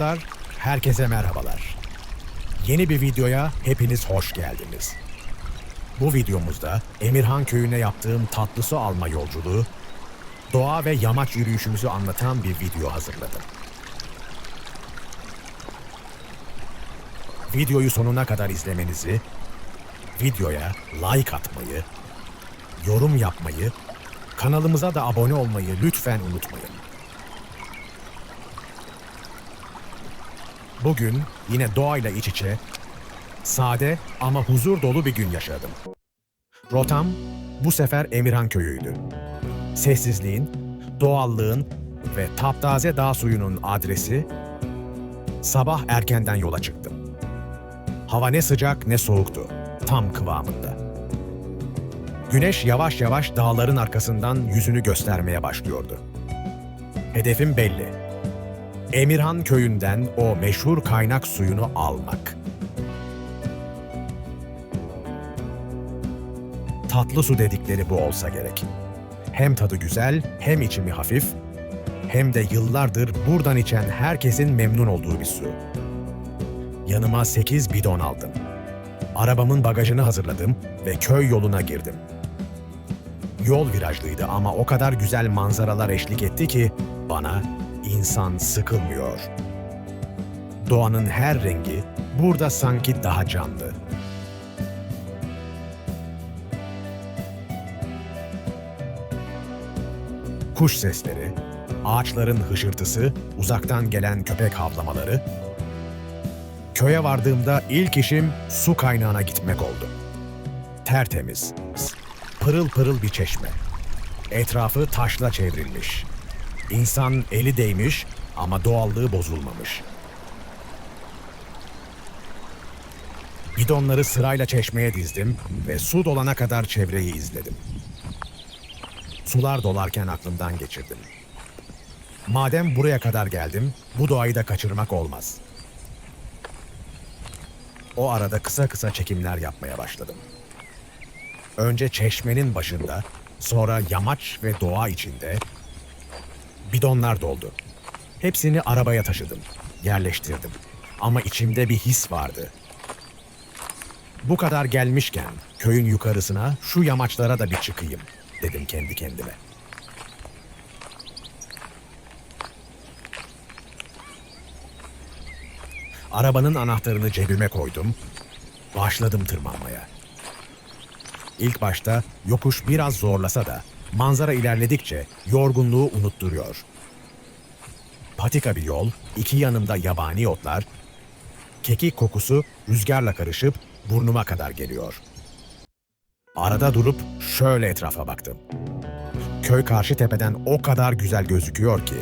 Arkadaşlar, herkese merhabalar. Yeni bir videoya hepiniz hoş geldiniz. Bu videomuzda Emirhan köyüne yaptığım tatlı su alma yolculuğu, doğa ve yamaç yürüyüşümüzü anlatan bir video hazırladım. Videoyu sonuna kadar izlemenizi, videoya like atmayı, yorum yapmayı, kanalımıza da abone olmayı lütfen unutmayın. Bugün yine doğayla iç içe, sade ama huzur dolu bir gün yaşadım. Rotam bu sefer Emirhan köyüydü. Sessizliğin, doğallığın ve taptaze dağ suyunun adresi sabah erkenden yola çıktım. Hava ne sıcak ne soğuktu, tam kıvamında. Güneş yavaş yavaş dağların arkasından yüzünü göstermeye başlıyordu. Hedefim belli. Emirhan köyünden o meşhur kaynak suyunu almak. Tatlı su dedikleri bu olsa gerek. Hem tadı güzel, hem içimi hafif, hem de yıllardır buradan içen herkesin memnun olduğu bir su. Yanıma 8 bidon aldım. Arabamın bagajını hazırladım ve köy yoluna girdim. Yol virajlıydı ama o kadar güzel manzaralar eşlik etti ki bana insan sıkılmıyor. Doğanın her rengi burada sanki daha canlı. Kuş sesleri, ağaçların hışırtısı, uzaktan gelen köpek havlamaları. Köye vardığımda ilk işim su kaynağına gitmek oldu. Tertemiz, pırıl pırıl bir çeşme. Etrafı taşla çevrilmiş. İnsan eli değmiş ama doğallığı bozulmamış. Bidonları sırayla çeşmeye dizdim ve su dolana kadar çevreyi izledim. Sular dolarken aklımdan geçirdim. Madem buraya kadar geldim, bu doğayı da kaçırmak olmaz. O arada kısa kısa çekimler yapmaya başladım. Önce çeşmenin başında, sonra yamaç ve doğa içinde bidonlar doldu. Hepsini arabaya taşıdım, yerleştirdim. Ama içimde bir his vardı. Bu kadar gelmişken köyün yukarısına şu yamaçlara da bir çıkayım dedim kendi kendime. Arabanın anahtarını cebime koydum. Başladım tırmanmaya. İlk başta yokuş biraz zorlasa da manzara ilerledikçe yorgunluğu unutturuyor. Patika bir yol, iki yanımda yabani otlar, kekik kokusu rüzgarla karışıp burnuma kadar geliyor. Arada durup şöyle etrafa baktım. Köy karşı tepeden o kadar güzel gözüküyor ki.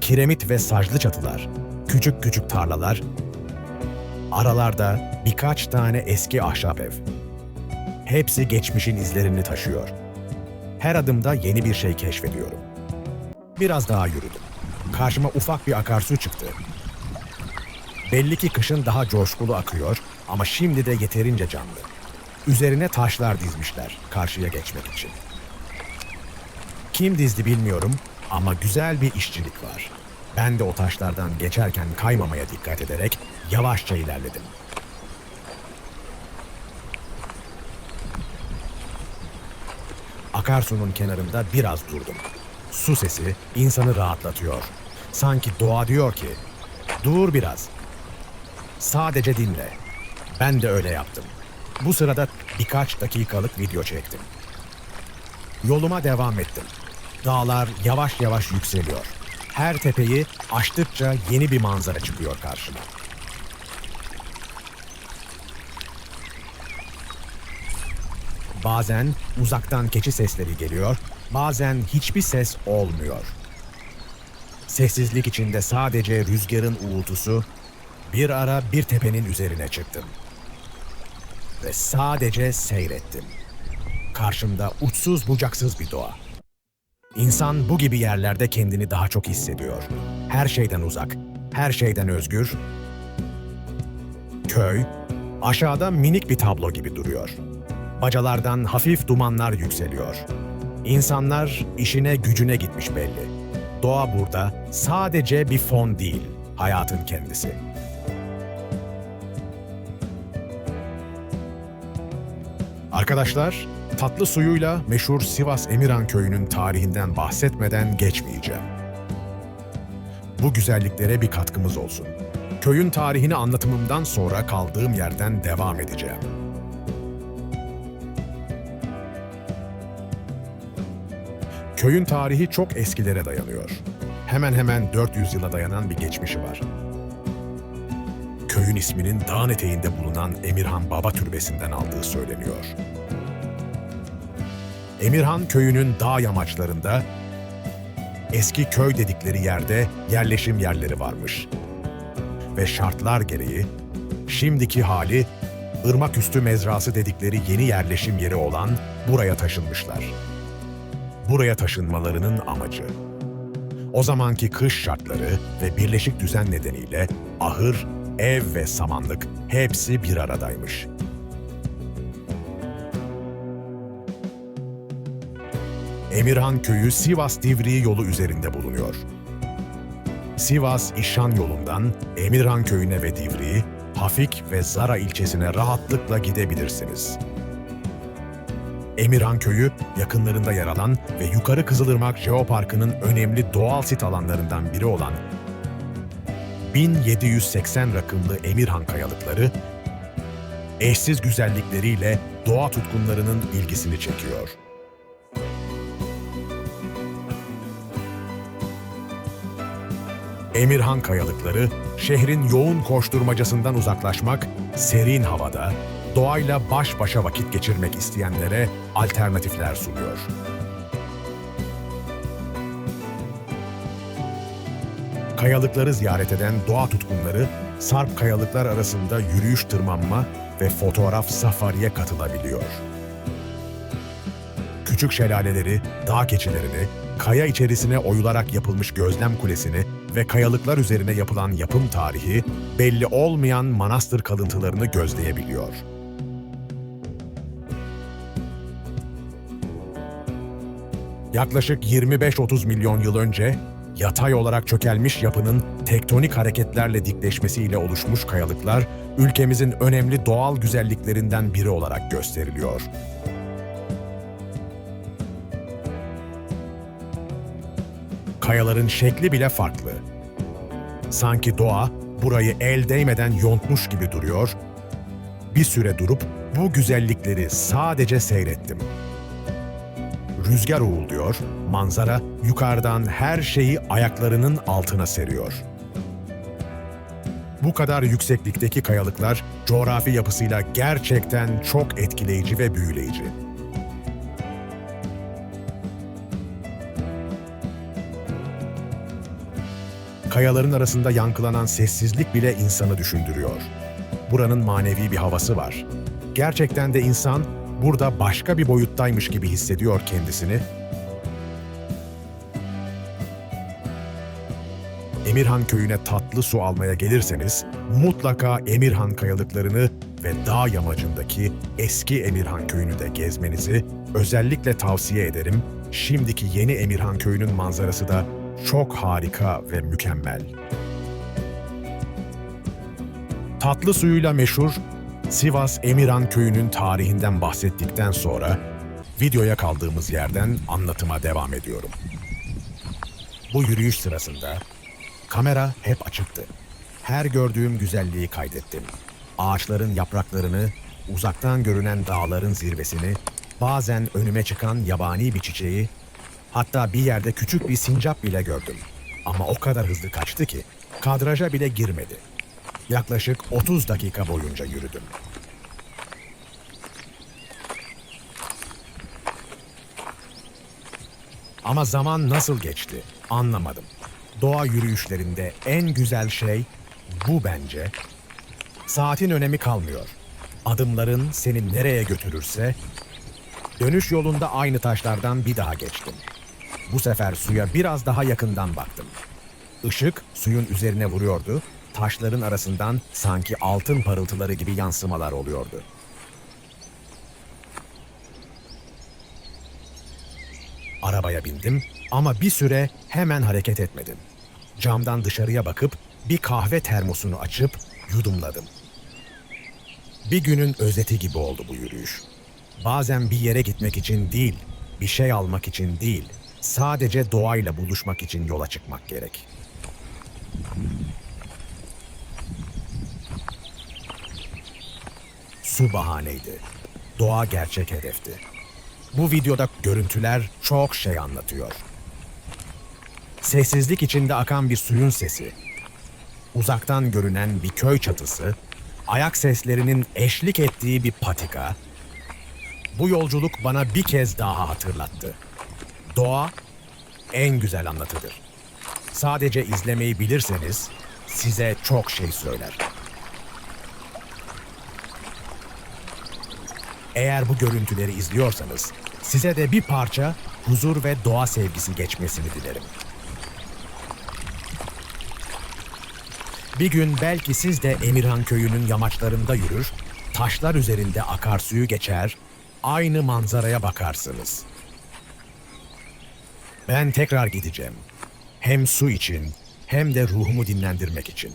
Kiremit ve saclı çatılar, küçük küçük tarlalar, aralarda birkaç tane eski ahşap ev. Hepsi geçmişin izlerini taşıyor. Her adımda yeni bir şey keşfediyorum. Biraz daha yürüdüm. Karşıma ufak bir akarsu çıktı. Belli ki kışın daha coşkulu akıyor ama şimdi de yeterince canlı. Üzerine taşlar dizmişler karşıya geçmek için. Kim dizdi bilmiyorum ama güzel bir işçilik var. Ben de o taşlardan geçerken kaymamaya dikkat ederek yavaşça ilerledim. Akarsunun kenarında biraz durdum. Su sesi insanı rahatlatıyor. Sanki doğa diyor ki, dur biraz. Sadece dinle. Ben de öyle yaptım. Bu sırada birkaç dakikalık video çektim. Yoluma devam ettim. Dağlar yavaş yavaş yükseliyor. Her tepeyi aştıkça yeni bir manzara çıkıyor karşıma. Bazen uzaktan keçi sesleri geliyor, bazen hiçbir ses olmuyor. Sessizlik içinde sadece rüzgarın uğultusu, bir ara bir tepenin üzerine çıktım. Ve sadece seyrettim. Karşımda uçsuz bucaksız bir doğa. İnsan bu gibi yerlerde kendini daha çok hissediyor. Her şeyden uzak, her şeyden özgür. Köy, aşağıda minik bir tablo gibi duruyor. Bacalardan hafif dumanlar yükseliyor. İnsanlar işine gücüne gitmiş belli. Doğa burada sadece bir fon değil, hayatın kendisi. Arkadaşlar, tatlı suyuyla meşhur Sivas Emirhan Köyü'nün tarihinden bahsetmeden geçmeyeceğim. Bu güzelliklere bir katkımız olsun. Köyün tarihini anlatımımdan sonra kaldığım yerden devam edeceğim. Köyün tarihi çok eskilere dayanıyor. Hemen hemen 400 yıla dayanan bir geçmişi var. Köyün isminin dağın eteğinde bulunan Emirhan Baba Türbesi'nden aldığı söyleniyor. Emirhan köyünün dağ yamaçlarında eski köy dedikleri yerde yerleşim yerleri varmış. Ve şartlar gereği şimdiki hali Irmaküstü mezrası dedikleri yeni yerleşim yeri olan buraya taşınmışlar. Buraya taşınmalarının amacı o zamanki kış şartları ve birleşik düzen nedeniyle ahır, ev ve samanlık hepsi bir aradaymış. Emirhan köyü Sivas Divriği yolu üzerinde bulunuyor. Sivas İşan yolundan Emirhan köyüne ve Divriği, Hafik ve Zara ilçesine rahatlıkla gidebilirsiniz. Emirhan Köyü yakınlarında yer alan ve Yukarı Kızılırmak Jeoparkı'nın önemli doğal sit alanlarından biri olan 1780 rakımlı Emirhan kayalıkları eşsiz güzellikleriyle doğa tutkunlarının ilgisini çekiyor. Emirhan kayalıkları şehrin yoğun koşturmacasından uzaklaşmak, serin havada, doğayla baş başa vakit geçirmek isteyenlere alternatifler sunuyor. Kayalıkları ziyaret eden doğa tutkunları, sarp kayalıklar arasında yürüyüş tırmanma ve fotoğraf safariye katılabiliyor. Küçük şelaleleri, dağ keçilerini, kaya içerisine oyularak yapılmış gözlem kulesini ve kayalıklar üzerine yapılan yapım tarihi, belli olmayan manastır kalıntılarını gözleyebiliyor. Yaklaşık 25-30 milyon yıl önce yatay olarak çökelmiş yapının tektonik hareketlerle dikleşmesiyle oluşmuş kayalıklar ülkemizin önemli doğal güzelliklerinden biri olarak gösteriliyor. Kayaların şekli bile farklı. Sanki doğa burayı el değmeden yontmuş gibi duruyor. Bir süre durup bu güzellikleri sadece seyrettim. Rüzgar uğulduyor, manzara yukarıdan her şeyi ayaklarının altına seriyor. Bu kadar yükseklikteki kayalıklar coğrafi yapısıyla gerçekten çok etkileyici ve büyüleyici. Kayaların arasında yankılanan sessizlik bile insanı düşündürüyor. Buranın manevi bir havası var. Gerçekten de insan burada başka bir boyuttaymış gibi hissediyor kendisini. Emirhan köyüne tatlı su almaya gelirseniz mutlaka Emirhan kayalıklarını ve dağ yamacındaki eski Emirhan köyünü de gezmenizi özellikle tavsiye ederim. Şimdiki yeni Emirhan köyünün manzarası da çok harika ve mükemmel. Tatlı suyuyla meşhur Sivas Emirhan köyünün tarihinden bahsettikten sonra videoya kaldığımız yerden anlatıma devam ediyorum. Bu yürüyüş sırasında kamera hep açıktı. Her gördüğüm güzelliği kaydettim. Ağaçların yapraklarını, uzaktan görünen dağların zirvesini, bazen önüme çıkan yabani bir çiçeği, hatta bir yerde küçük bir sincap bile gördüm. Ama o kadar hızlı kaçtı ki kadraja bile girmedi. Yaklaşık 30 dakika boyunca yürüdüm. Ama zaman nasıl geçti anlamadım. Doğa yürüyüşlerinde en güzel şey bu bence. Saatin önemi kalmıyor. Adımların seni nereye götürürse dönüş yolunda aynı taşlardan bir daha geçtim. Bu sefer suya biraz daha yakından baktım. Işık suyun üzerine vuruyordu taşların arasından sanki altın parıltıları gibi yansımalar oluyordu. arabaya bindim ama bir süre hemen hareket etmedim. Camdan dışarıya bakıp bir kahve termosunu açıp yudumladım. Bir günün özeti gibi oldu bu yürüyüş. Bazen bir yere gitmek için değil, bir şey almak için değil, sadece doğayla buluşmak için yola çıkmak gerek. Su bahaneydi. Doğa gerçek hedefti. Bu videoda görüntüler çok şey anlatıyor. Sessizlik içinde akan bir suyun sesi, uzaktan görünen bir köy çatısı, ayak seslerinin eşlik ettiği bir patika. Bu yolculuk bana bir kez daha hatırlattı. Doğa en güzel anlatıdır. Sadece izlemeyi bilirseniz size çok şey söyler. Eğer bu görüntüleri izliyorsanız size de bir parça huzur ve doğa sevgisi geçmesini dilerim. Bir gün belki siz de Emirhan köyünün yamaçlarında yürür, taşlar üzerinde akarsuyu geçer, aynı manzaraya bakarsınız. Ben tekrar gideceğim. Hem su için hem de ruhumu dinlendirmek için.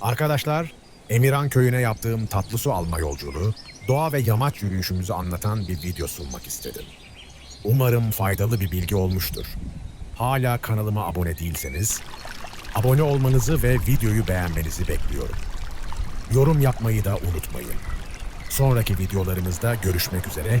Arkadaşlar, Emirhan köyüne yaptığım tatlı su alma yolculuğu, doğa ve yamaç yürüyüşümüzü anlatan bir video sunmak istedim. Umarım faydalı bir bilgi olmuştur. Hala kanalıma abone değilseniz, abone olmanızı ve videoyu beğenmenizi bekliyorum. Yorum yapmayı da unutmayın. Sonraki videolarımızda görüşmek üzere.